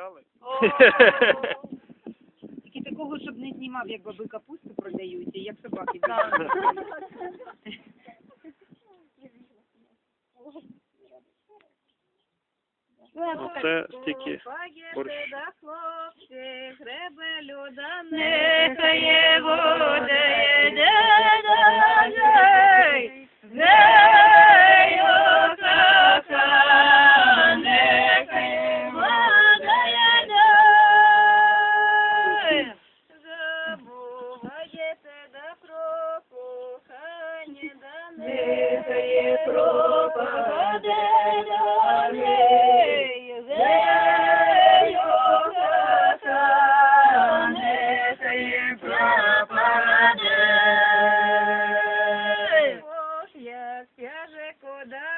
взяли. Тільки такого, щоб не знімав, як баби капусту продають, і як собаки. Оце стільки борщ. Да, хлопці, гребе люда, Нехай нехає пропаде далі, землю краса, нехає пропаде. Ох, я стяже куда